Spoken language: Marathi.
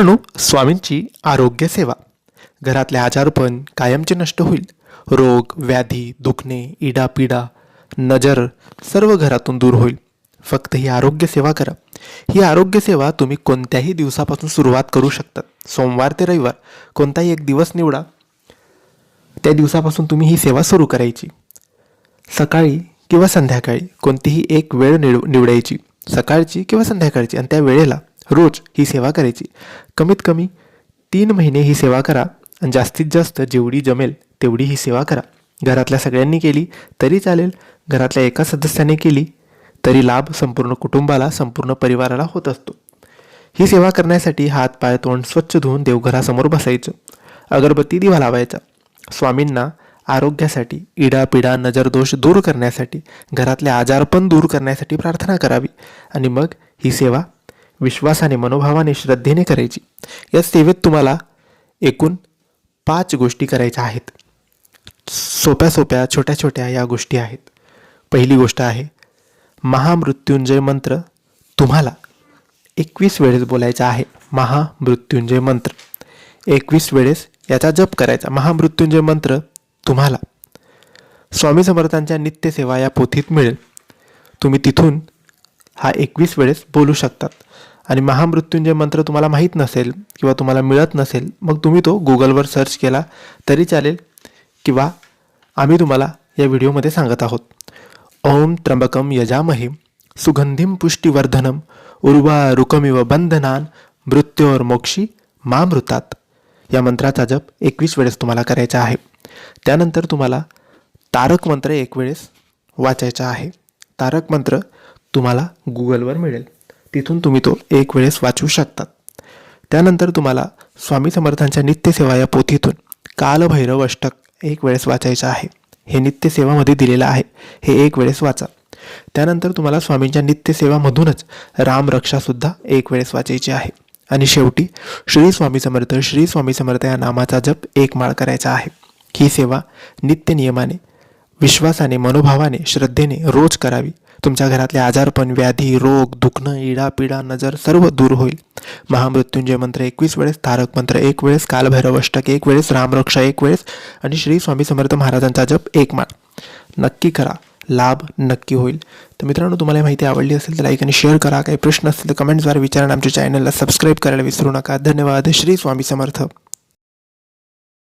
मित्रांनो स्वामींची आरोग्य सेवा. घरातले आजारपण कायमचे नष्ट होईल. रोग व्याधी दुखणे इडापिडा नजर सर्व घरातून दूर होईल. फक्त ही आरोग्य सेवा करा. ही आरोग्य सेवा तुम्ही कोणत्याही दिवसापासून सुरुवात करू शकतात सोमवार ते रविवार कोणताही एक दिवस निवडा. त्या दिवसापासून तुम्ही ही सेवा सुरू करायची. सकाळी किंवा संध्याकाळी कोणतीही एक वेळ निव निवडायची. सकाळची किंवा संध्याकाळची आणि त्या वेळेला रोज ही सेवा करायची. कमीत कमी तीन महिने ही सेवा करा आणि जास्तीत जास्त जेवढी जमेल तेवढी ही सेवा करा. घरातल्या सगळ्यांनी केली तरी चालेल. घरातल्या एका सदस्याने केली तरी लाभ संपूर्ण कुटुंबाला संपूर्ण परिवाराला होत असतो. ही सेवा करण्यासाठी हात पाय तोंड स्वच्छ धुवून देवघरासमोर बसायचं. अगरबत्ती दिवा लावायचा. स्वामींना आरोग्यासाठी इडापिडा नजरदोष दूर करण्यासाठी घरातले आजारपण दूर करण्यासाठी प्रार्थना करावी. आणि मग ही सेवा विश्वासाने मनोभावाने श्रद्धेने करायची. या सेवेत तुम्हाला एकूण पाच गोष्टी करायच्या आहेत. सोप्या सोप्या छोट्या छोट्या या गोष्टी आहेत. पहिली गोष्ट आहे महामृत्युंजय मंत्र तुम्हाला एकवीस वेळेस बोलायचा आहे. महामृत्युंजय मंत्र. एकवीस वेळेस याचा जप करायचा. महामृत्युंजय मंत्र तुम्हाला स्वामी समर्थांच्या नित्यसेवा या पोथीत मिळेल. तुम्ही तिथून हा एकवीस वेळेस बोलू शकतात. आणि महामृत्युंजय मंत्र तुम्हाला माहीत नसेल किंवा तुम्हाला मिळत नसेल मग तुम्ही तो गुगलवर सर्च केला तरी चालेल किंवा आम्ही तुम्हाला या व्हिडिओमध्ये सांगत आहोत. ओम त्र्यंबकम यजामहे सुगंधीम पुष्टिवर्धनम उर्वा रुकमिव बंधनान मृत्योर मोक्षी मामृतात या मंत्राचा जप एकवीस वेळेस तुम्हाला करायचा आहे. त्यानंतर तुम्हाला तारक मंत्र एक वेळेस वाचायचा आहे. तारक मंत्र तुम्हाला गुगलवर मिळेल. तिथून तुम्ही तो एक वेळेस वाचू शकतात. त्यानंतर तुम्हाला स्वामी समर्थांच्या नित्यसेवा या पोथीतून कालभैरव अष्टक एक वेळेस वाचायचं आहे. हे नित्यसेवामध्ये दिलेलं आहे. हे एक वेळेस वाचा. त्यानंतर तुम्हाला स्वामींच्या नित्यसेवामधूनच रामरक्षासुद्धा एक वेळेस वाचायची आहे. आणि शेवटी श्री स्वामी समर्थ श्री स्वामी समर्थ या नामाचा जप एक माळ करायचा आहे. ही सेवा नित्य नियमाने विश्वासाने मनोभावाने श्रद्धेने रोज करावी. तुमच्या घरातले आजारपण व्याधी रोग दुखणं इडापिडा नजर सर्व दूर होईल. महामृत्युंजय मंत्र एकवीस वेळेस तारक मंत्र एक वेळेस कालभैरव अष्टक एक वेळेस रामरक्षा एक वेळेस आणि श्री स्वामी समर्थ महाराजांचा जप एक माळ. नक्की करा. लाभ नक्की होईल. तर मित्रांनो तुम्हाला माहिती आवडली असेल तर लाईक आणि शेअर करा. काही प्रश्न असतील तर कमेंट्सद्वारे विचारा आमच्या चॅनलला सबस्क्राईब करायला विसरू नका. धन्यवाद. श्री स्वामी समर्थ.